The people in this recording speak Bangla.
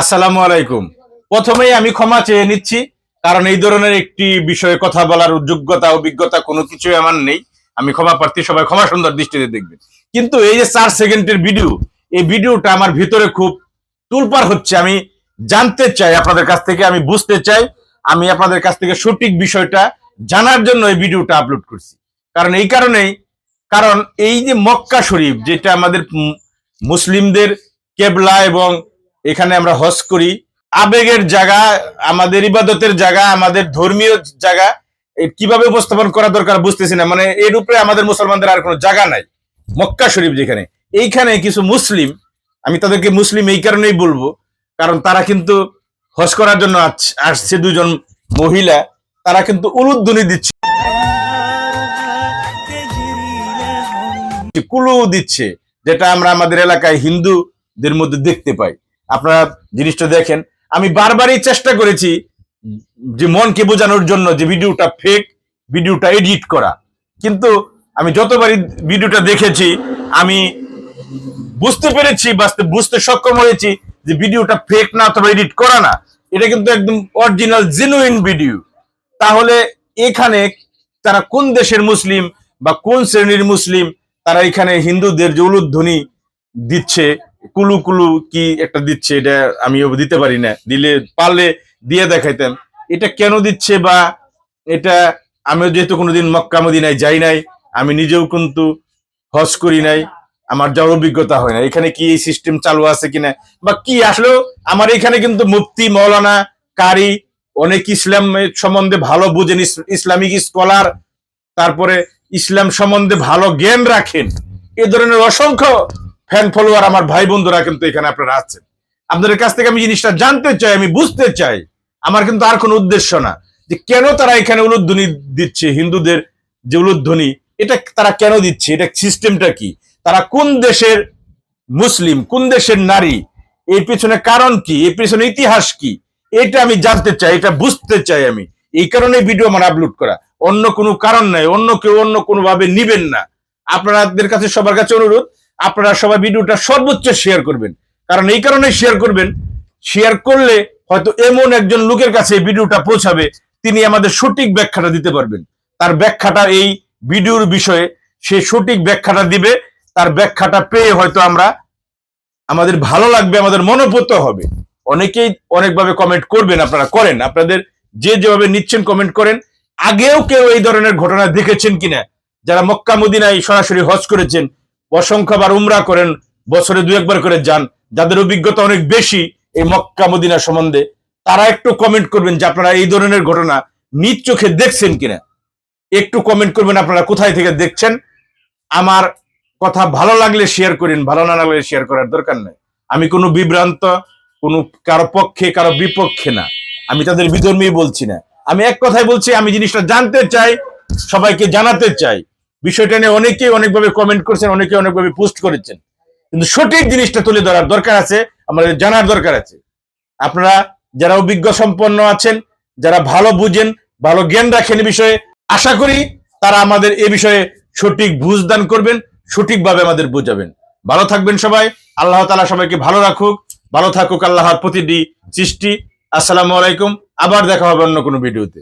আসসালামু আলাইকুম। প্রথমেই আমি ক্ষমা চেয়ে নিচ্ছি, কারণ এই ধরনের একটি বিষয়ে কথা বলার যোগ্যতা, অভিজ্ঞতা কোনো কিছুই আমার নেই। আমি ক্ষমা প্রার্থী, সবাই ক্ষমা সুন্দর দৃষ্টিতে দেখবেন। কিন্তু এই যে চার সেকেন্ডের ভিডিও, এই ভিডিওটা আমার ভিতরে খুব তুলপার হচ্ছে। আমি জানতে চাই, আপনাদের কাছ থেকে আমি বুঝতে চাই, আমি আপনাদের কাছ থেকে সঠিক বিষয়টা জানার জন্য এই ভিডিওটা আপলোড করছি। কারণ এই কারণেই, কারণ এই যে মক্কা শরীফ, যেটা আমাদের মুসলিমদের কেবলা এবং এখানে আমরা হজ করি। আবেগের জায়গা, আমাদের ইবাদতের জায়গা, আমাদের ধর্মীয় জায়গা কীভাবে উপস্থাপন করা দরকার বুঝতেছি না। মানে এর উপরে আমাদের মুসলমানদের আর কোনো জায়গা নাই। মক্কা শরীফ যেখানে। এইখানে কিছু মুসলিম, আমি তাদেরকে মুসলিম এই কারণেই বলব, কারণ তারা কিন্তু হজ করার জন্য আসছে দুজন মহিলা, তারা কিন্তু উলুধ্বনি দিচ্ছে। কুলু দিচ্ছে, যেটা আমরা আমাদের এলাকায় হিন্দুদের মধ্যে দেখতে পাই। আপনারা জিনিসটা দেখেন। আমি বারবারই চেষ্টা করেছি যে মনকে বোঝানোর জন্য যে ভিডিওটা ফেক ভিডিওটা এডিট করা। কিন্তু আমি যতবারই ভিডিওটা দেখেছি, আমি বুঝতে পেরেছি, বাস্তব বুঝতে সক্ষম হয়েছি যে ভিডিওটা ফেক না অথবা এডিট করা না। এটা কিন্তু একদম অরিজিনাল জেনুইন ভিডিও তাহলে এখানে তারা কোন দেশের মুসলিম বা কোন শ্রেণির মুসলিম, তারা এখানে হিন্দুদের যে উলুধ্বনি দিচ্ছে কুলু কুলু কি একটা দিচ্ছে, এটা আমিও দিতে পারি না। দিলে পারলে দিয়ে দেখাইতাম এটা কেন দিচ্ছে বা এটা আমিও যেহেতু কোনোদিন মক্কা মদিনায় যাই নাই, আমি নিজেও কিন্তু হজ করি নাই, আমার যাওয়ার অভিজ্ঞতা হয় না। এখানে কি এই সিস্টেম চালু আছে কিনা? বা কি আসলেও আমার এখানে কিন্তু মুফতি, মৌলানা, কারি, অনেক ইসলাম সম্বন্ধে ভালো বুঝেন, ইস- ইসলামিক স্কলার, তারপরে ইসলাম সম্বন্ধে ভালো জ্ঞান রাখেন। এ ধরনের অসংখ্য ফ্যান ফলোয়ার আমার ভাই বন্ধুরা কিন্তু এখানে আপনারা আছেন। আপনাদের কাছ থেকে আমি জিনিসটা জানতে চাই, আমি বুঝতে চাই। আমার কিন্তু আর কোনো উদ্দেশ্য না যে কেন তারা এখানে উলুধ্বনি দিচ্ছে হিন্দুদের যে উলুধ্বনি, এটা তারা কেন দিচ্ছে, এটা সিস্টেমটা কি? তারা কোন দেশের মুসলিম, কোন দেশের নারী, এর পিছনে কারণ কি, এর পিছনে ইতিহাস কি? এটা আমি জানতে চাই, এটা বুঝতে চাই আমি। এই কারণে ভিডিও আমার আপলোড করা। অন্য কোনো কারণ নাই, অন্য কেউ অন্য কোনো ভাবে নিবেন না। আপনাদের কাছে সবার কাছে অনুরোধ আপনারা সবাই ভিডিওটা সর্বোচ্চ শেয়ার করবেন। কারণ এই কারণে শেয়ার করবেন। শেয়ার করলে হয়তো এমন একজন লোকের কাছে এই ভিডিওটা পৌঁছাবে, তিনি আমাদের সঠিক ব্যাখ্যাটা দিতে পারবেন। তার ব্যাখ্যাটা এই ভিডিওর বিষয়ে সে সঠিক ব্যাখ্যাটা দিবে। তার ব্যাখ্যাটা পেয়ে হয়তো আমরা আমাদের ভালো লাগবে, আমাদের মনোপুত হবে। অনেকেই অনেকভাবে কমেন্ট করবেন, আপনারা করেন। আপনাদের যে যেভাবে নিচ্ছেন কমেন্ট করেন। আগেও কেউ এই ধরনের ঘটনা দেখেছেন কিনা? যারা মক্কা মদিনায় সরাসরি হজ করেছেন অসংখ্যবার উমরা করেন, বছরে দু একবার করে যান। যাদের অভিজ্ঞতা অনেক বেশি এই মক্কা মদিনা সম্বন্ধে, তারা একটু কমেন্ট করবেন যে আপনারা এই ধরনের ঘটনা নিজ চোখে দেখছেন কিনা। একটু কমেন্ট করবেন আপনারা কোথায় থেকে দেখছেন। আমার কথা ভালো লাগলে শেয়ার করেন, ভালো না লাগলে শেয়ার করার দরকার নেই। আমি কোনো বিভ্রান্ত, কোনো কারও পক্ষে, কারও বিপক্ষে না। আমি তাদের বিধর্মী বলছি না। আমি এক কথাই বলছি, আমি জিনিসটা জানতে চাই, সবাইকে জানাতে চাই। বিষয়টা নিয়ে অনেকেই অনেকভাবে কমেন্ট করেছেন অনেকে অনেকভাবে পোস্ট করেছেন। কিন্তু সঠিক জিনিসটা তুলে ধরার দরকার আছে, আমাদের জানার দরকার আছে। আপনারা যারা অভিজ্ঞ সম্পন্ন আছেন, যারা ভালো বুঝেন, ভালো জ্ঞান রাখেন বিষয়ে, আশা করি তারা আমাদের এ বিষয়ে সঠিক বুঝদান করবেন, সঠিকভাবে আমাদের বুঝাবেন। ভালো থাকবেন সবাই, আল্লাহ তালা সবাইকে ভালো রাখুক, ভালো থাকুক আল্লাহর প্রতিটি সৃষ্টি। আসসালামু আলাইকুম, আবার দেখা হবে অন্য কোনো ভিডিওতে।